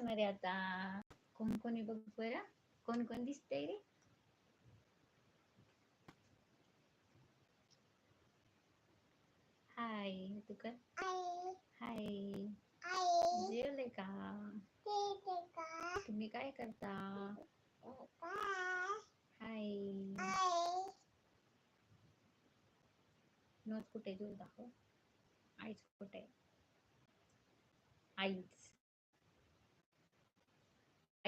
आहे आता कोण कोणी बघ बरं कोण कोण दिसतंय रे हाय तू कर हाय जेवले का तुम्ही काय करता हाय नोट कुठे देऊ दाखव आईच कुठे आईच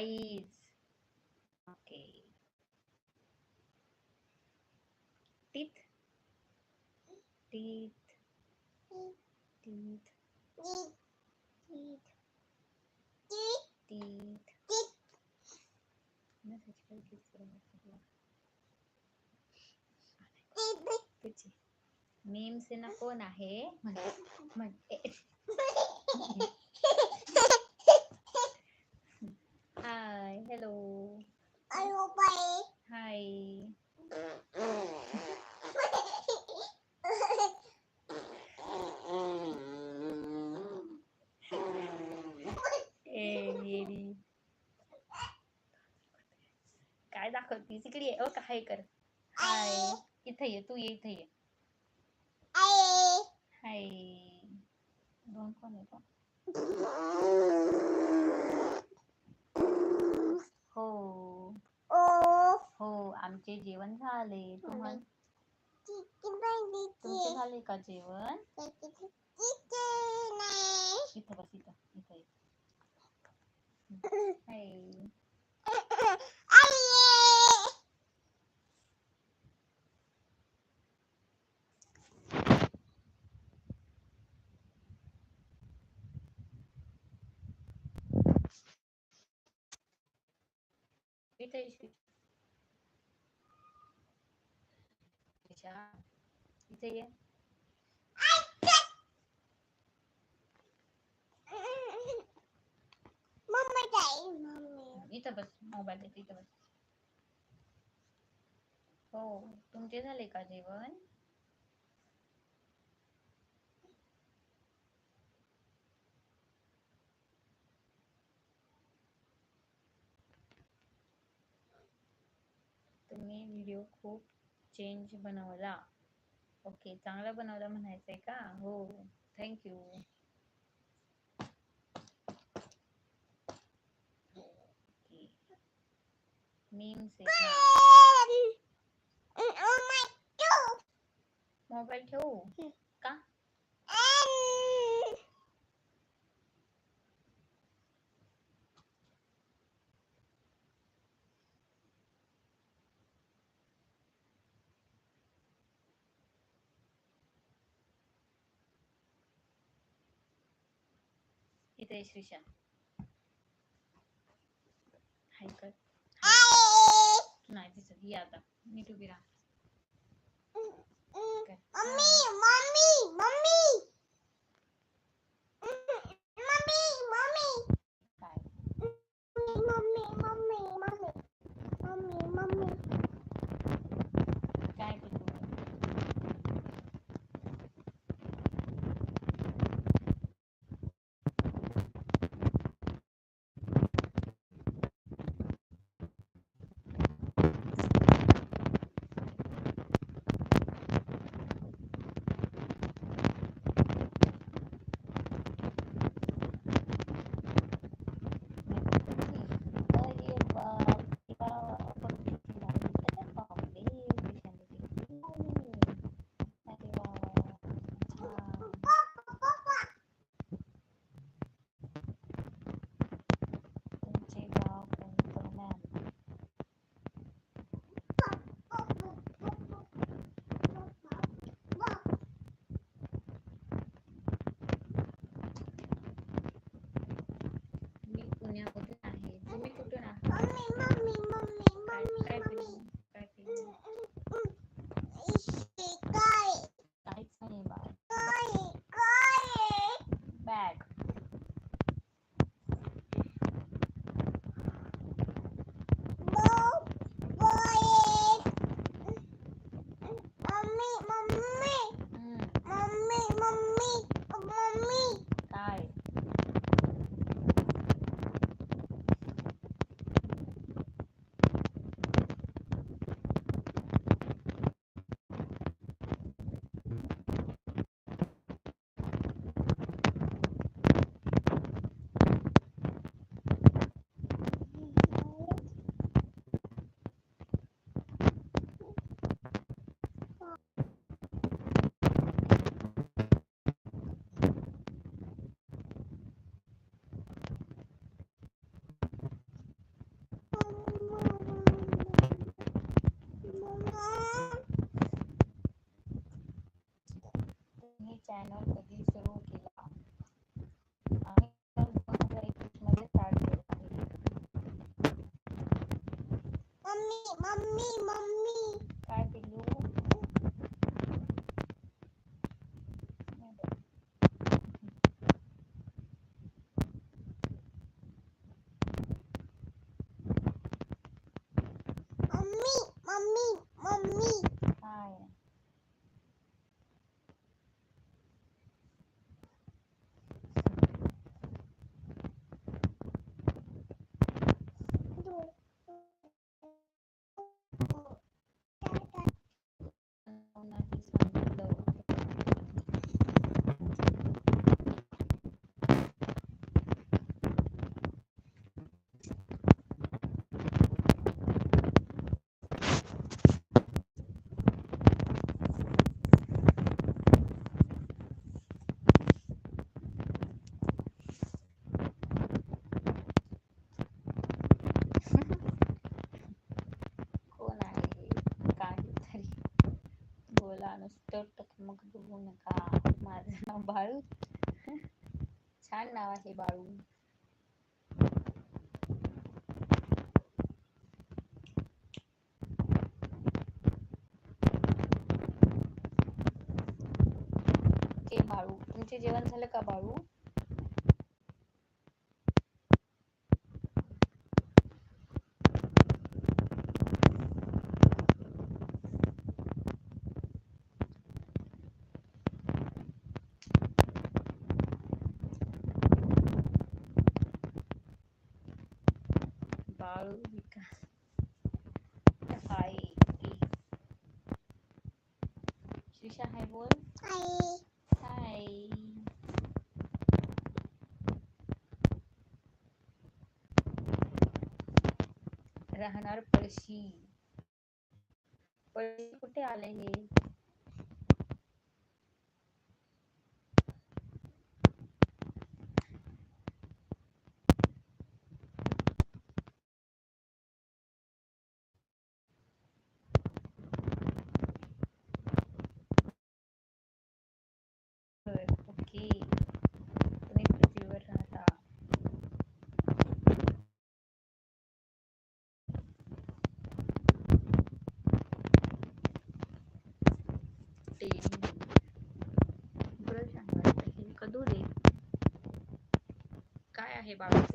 आईच okay teeth teeth teeth teeth message कर किस तरह तुझे मीम से ना कोण आहे म्हण हाय कर. हाय. इथं ये तू ये इथं ये. हाय. दोन कोण आहे का हो. हो आमचे जेवण झाले. तुम्हाला तुमचे झाले का जेवण? इथं बस इथं. इथं. हाय. इथं इथं ये इथं बस मोबाईल इथं बस हो तुमचे झाले का जेवण तुम्ही व्हिडिओ खूप चेंज बनवला. ओके चांगला बनवला म्हणायचंय का? हो थँक्यू ओके मीम से मोबाईल ठेवू का इथे ऋषा हाय कर। नाही दिसत ये आता। नीट उभी राहा। मम्मी काय चॅनल कधी सुरू केला आम्ही दोन हज़ार एकवीस मध्ये स्टार्ट केला आहे मम्मी मम्मी मम्मी। काय पिल्लू मम्मी मम्मी मम्मी हाय नाही सांगितलं कोण आहे काहीतरी बोला टकमक बघू नका माझं नाव बाळू छान नाव आहे बाळू बाळू तुमचे जेवण झालं का बाळू श्रीषा हाय बोल आई हाय राहणार पळशी पळशी कुठे आले हे आहे बाबा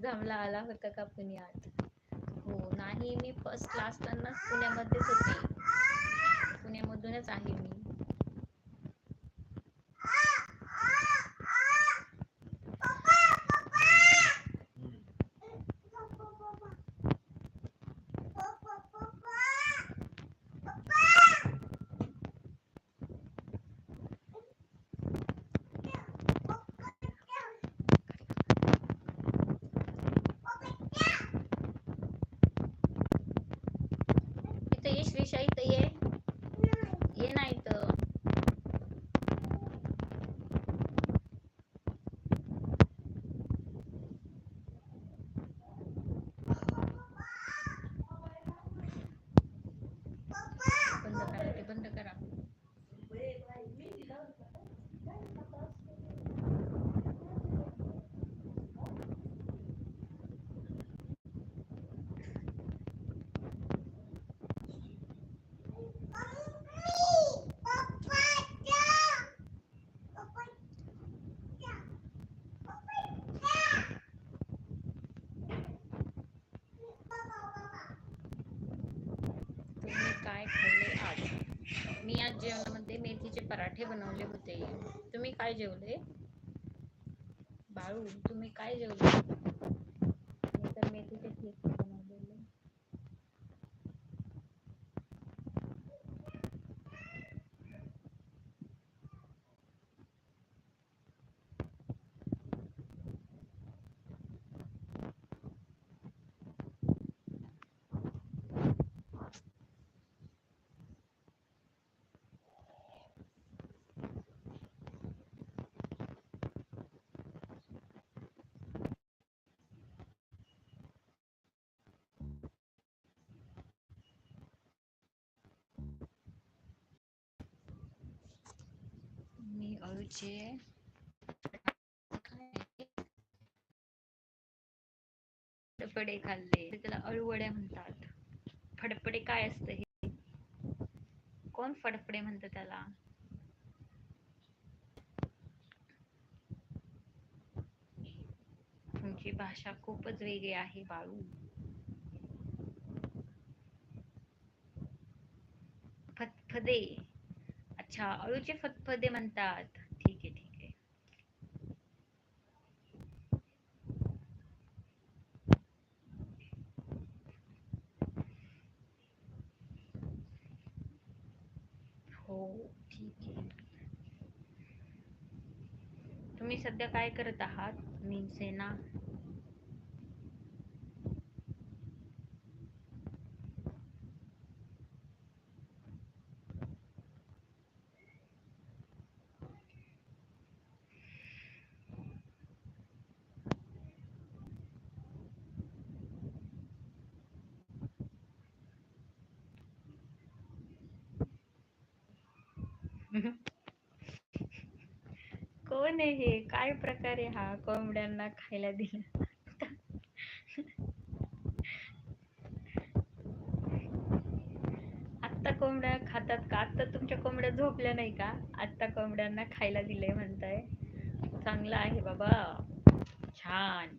एक्झामला आला होता का पुण्यात? हो नाही मी फर्स्ट क्लास त्यांना पुण्यामध्येच होते. इथं ये श्रीशा इथं ये पराठे बनवले होते. तुम्ही काय जेवले? बाळू तुम्ही काय जेवले? तर मेथीचे अळूचे फडफडे खाल्ले. त्याला अळूवड्या म्हणतात. फडफडे काय असतं हे? कोण फडफडे म्हणत त्याला? तुमची भाषा खूपच वेगळी आहे बाळू. फदफदे अच्छा अळूचे फदफदे म्हणतात ठीक आहे ठीक आहे हो, ठीक आहे तुम्ही सध्या काय करत आहात? सेना? कोण आहे हे? काय प्रकार आहे हा कोंबड्यांना खायला दिला? आत्ता कोंबड्या खातात का? आत्ता तुमच्या कोंबड्या झोपल्या नाही का? आत्ता कोंबड्यांना खायला दिलंय म्हणताय. चांगलं आहे बाबा. छान.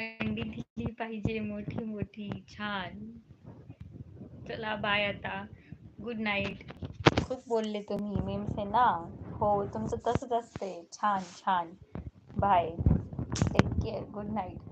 अंडी दिली पाहिजे मोठी मोठी छान. चला बाय आता. गुड नाईट खूप बोलले तुम्ही मीम्स आहे ना? हो, तुमचं तसंच असते छान छान. Bye take care good night